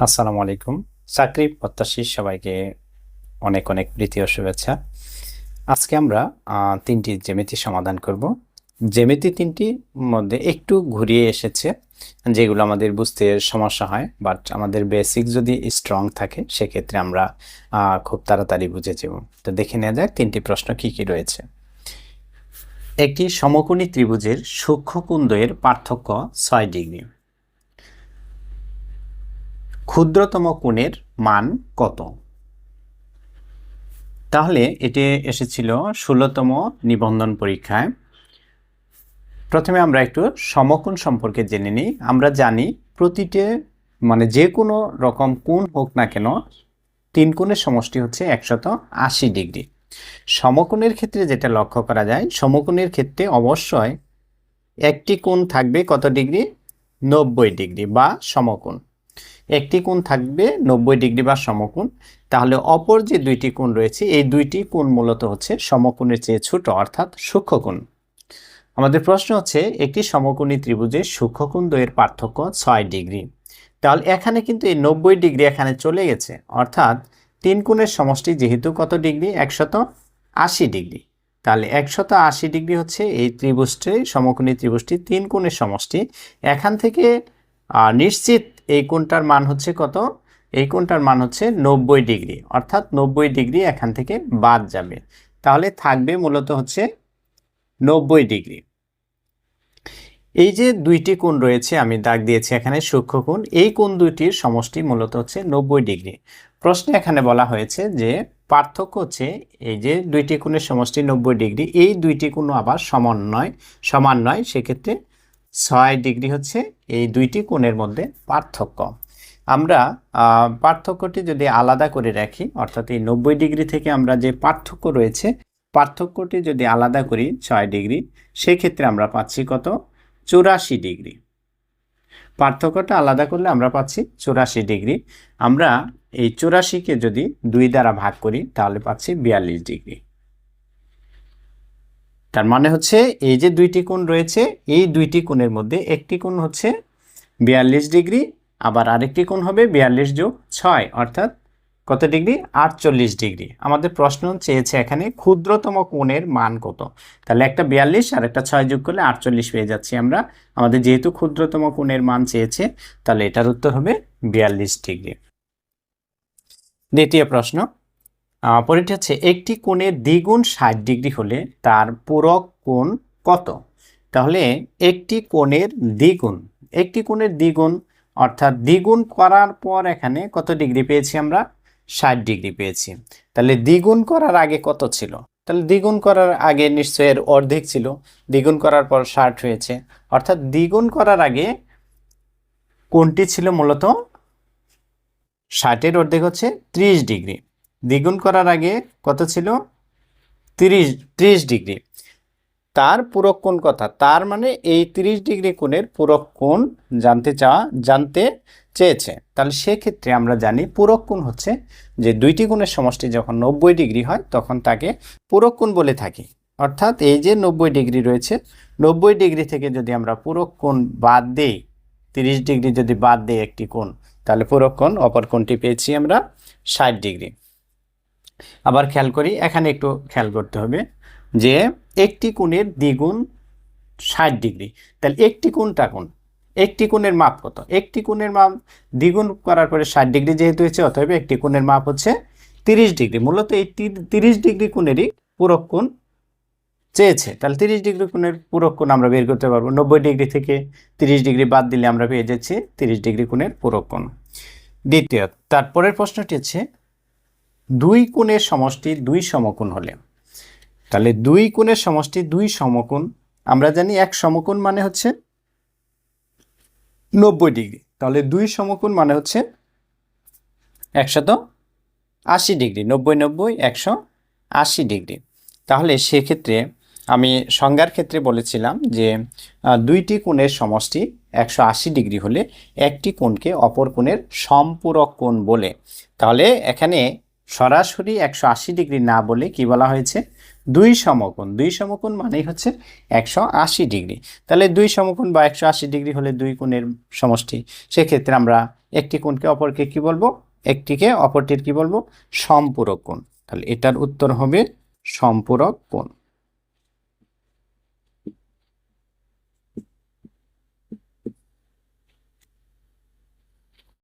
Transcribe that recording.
আসসালামু আলাইকুম। চাকরি প্রত্যাশী সবাইকে অনেক অনেক প্রীতি ও শুভেচ্ছা। আজকে আমরা তিনটি জ্যামিতি সমাধান করব। জ্যামিতি তিনটি মধ্যে একটু ঘুরিয়ে এসেছে, যেগুলো আমাদের বুঝতে সমস্যা হয় বাট আমাদের বেসিক যদি স্ট্রং থাকে, সেক্ষেত্রে আমরা খুব তাড়াতাড়ি বুঝে যাব। তো দেখে নেওয়া যাক তিনটি প্রশ্ন কি কি রয়েছে। একটি সমকোণী ত্রিভুজের সূক্ষ্মকুন্দয়ের পার্থক্য ছয় ডিগ্রি। ক্ষুদ্রতম কোণের মান কত? তাহলে এটি এসেছিল ষোলোতম নিবন্ধন পরীক্ষায়। প্রথমে আমরা একটু সমকোণ সম্পর্কে জেনে নিই। আমরা জানি প্রতিটি মানে যে কোনো রকম কোণ হোক না কেন, তিন কোণের সমষ্টি হচ্ছে একশত আশি ডিগ্রি। সমকোণের ক্ষেত্রে যেটা লক্ষ্য করা যায়, সমকোণের ক্ষেত্রে অবশ্যই একটি কোণ থাকবে কত ডিগ্রি? নব্বই ডিগ্রি বা সমকোণ। একটি কোণ থাকবে নব্বই ডিগ্রি বা সমকোণ। তাহলে অপর যে দুইটি কোণ রয়েছে, এই দুইটি কোণ মূলত হচ্ছে সমকোণের চেয়ে ছোট, অর্থাৎ সূক্ষ্মকোণ। আমাদের প্রশ্ন হচ্ছে, একটি সমকোণী ত্রিভুজের সূক্ষ্মকোণ দ্বয়ের পার্থক্য ছয় ডিগ্রি। তাহলে এখানে কিন্তু এই নব্বই ডিগ্রি এখানে চলে গেছে, অর্থাৎ তিন কোণের সমষ্টি যেহেতু কত ডিগ্রি? একশত আশি ডিগ্রি। তাহলে একশত আশি ডিগ্রি হচ্ছে এই ত্রিভুজটি, সমকোণী ত্রিভুজটি তিন কোণের সমষ্টি। এখান থেকে নিশ্চিত এই কোণটার মান হচ্ছে কত? এই কোণটার মান হচ্ছে নব্বই ডিগ্রি, অর্থাৎ নব্বই ডিগ্রি এখান থেকে বাদ যাবে। তাহলে থাকবে মূলত হচ্ছে নব্বই ডিগ্রি। এই যে দুইটি কোণ রয়েছে, আমি দাগ দিয়েছি এখানে সূক্ষ্ম কোণ, এই কোণ দুইটির সমষ্টি মূলত হচ্ছে নব্বই ডিগ্রি। প্রশ্নে এখানে বলা হয়েছে যে পার্থক্য হচ্ছে এই যে দুইটি কোণের সমষ্টি নব্বই ডিগ্রি, এই দুইটি কোণ আবার সমান নয় সমান নয়, সেক্ষেত্রে ছয় ডিগ্রি হচ্ছে এই দুইটি কোণের মধ্যে পার্থক্য। আমরা পার্থক্যটি যদি আলাদা করে রাখি, অর্থাৎ এই নব্বই ডিগ্রি থেকে আমরা যে পার্থক্য রয়েছে, পার্থক্যটি যদি আলাদা করি ছয় ডিগ্রি, সেক্ষেত্রে আমরা পাচ্ছি কত? চুরাশি ডিগ্রি। পার্থক্যটা আলাদা করলে আমরা পাচ্ছি চুরাশি ডিগ্রি। আমরা এই চুরাশিকে যদি দুই দ্বারা ভাগ করি, তাহলে পাচ্ছি বিয়াল্লিশ ডিগ্রি। তার মানে হচ্ছে এই যে দুইটি কোণ রয়েছে, এই দুইটি কোণের মধ্যে একটি কোণ হচ্ছে বিয়াল্লিশ ডিগ্রি, আবার আরেকটি কোণ হবে বিয়াল্লিশ যোগ ছয়, অর্থাৎ কত ডিগ্রি? আটচল্লিশ ডিগ্রি। আমাদের প্রশ্ন চেয়েছে এখানে ক্ষুদ্রতম কোণের মান কত? তাহলে একটা বিয়াল্লিশ আর একটা ছয় যোগ করলে আটচল্লিশ পেয়ে যাচ্ছি আমরা। আমাদের যেহেতু ক্ষুদ্রতম কোণের মান চেয়েছে, তাহলে এটার উত্তর হবে বিয়াল্লিশ ডিগ্রি। দ্বিতীয় প্রশ্ন পরেরটি হচ্ছে, একটি কোণের দ্বিগুণ ষাট ডিগ্রি হলে তার পূরক কোণ কত? তাহলে একটি কোণের দ্বিগুণ, একটি কোণের দ্বিগুণ, অর্থাৎ দ্বিগুণ করার পর এখানে কত ডিগ্রি পেয়েছি আমরা? ষাট ডিগ্রি পেয়েছি। তাহলে দ্বিগুণ করার আগে কত ছিল? তাহলে দ্বিগুণ করার আগে নিশ্চয়ই এর অর্ধেক ছিল। দ্বিগুণ করার পর ষাট হয়েছে। অর্থাৎ দ্বিগুণ করার আগে কোনটি ছিল মূলত ষাটের অর্ধেক হচ্ছে ত্রিশ ডিগ্রি। দ্বিগুণ করার আগে কত ছিল? তিরিশ, ত্রিশ ডিগ্রি। তার পূরক কোণ কথা তার মানে এই তিরিশ ডিগ্রি কোণের পূরক কোণ জানতে চাওয়া, জানতে চেয়েছে। তাহলে সেক্ষেত্রে আমরা জানি পূরক কোণ হচ্ছে যে দুইটি কোণের সমষ্টি যখন নব্বই ডিগ্রি হয়, তখন তাকে পূরক কোণ বলে থাকি। অর্থাৎ এই যে নব্বই ডিগ্রি রয়েছে, নব্বই ডিগ্রি থেকে যদি আমরা পূরক কোণ বাদ দেই, তিরিশ ডিগ্রি যদি বাদ দেই একটি কোণ, তাহলে পূরক কোণ, অপর কোণটি পেয়েছি আমরা ষাট ডিগ্রি। আবার খেয়াল করি, এখানে একটু খেয়াল করতে হবে যে একটি কোণের দ্বিগুণ ষাট ডিগ্রি। তাহলে একটি কোণটা কোণ? একটি কোণের মাপ কত? একটি কোণের মাপ দ্বিগুণ করার পরে ষাট ডিগ্রি যেহেতু হয়েছে, অতএব একটি কোণের মাপ হচ্ছে তিরিশ ডিগ্রি। মূলত এই তিরিশ ডিগ্রি কোণেরই পূরক কোণ চেয়েছে। তাহলে তিরিশ ডিগ্রি কোণের পূরক কোণ আমরা বের করতে পারব। নব্বই ডিগ্রি থেকে তিরিশ ডিগ্রি বাদ দিলে আমরা পেয়ে যাচ্ছি তিরিশ ডিগ্রি কোণের পূরক কোণ। দ্বিতীয়, তারপরের প্রশ্নটি হচ্ছে দুই কোণের সমষ্টি দুই সমকোণ হলে। তাহলে দুই কোণের সমষ্টি দুই সমকোণ, আমরা জানি এক সমকোণ মানে হচ্ছে নব্বই ডিগ্রি। তাহলে দুই সমকোণ মানে হচ্ছে একশত আশি ডিগ্রি, নব্বই নব্বই, একশো আশি ডিগ্রি। তাহলে সেক্ষেত্রে আমি সংজ্ঞার ক্ষেত্রে বলেছিলাম যে দুইটি কোণের সমষ্টি একশো আশি ডিগ্রি হলে একটি কোণকে অপর কোণের সম্পূরক কোণ বলে। তাহলে এখানে সরাসরি একশো আশি ডিগ্রি না বলে কি বলা হয়েছে? দুই সমকোণ। দুই সমকোণ মানেই হচ্ছে একশো আশি ডিগ্রি। তাহলে দুই সমকোণ বা একশো আশি ডিগ্রি হলে দুই কোণের সমষ্টি। সেক্ষেত্রে আমরা একটি কোণকে অপরকে কি বলব? একটিকে অপরটির কি বলব? সম্পূরক কোণ। তাহলে এটার উত্তর হবে সম্পূরক কোণ।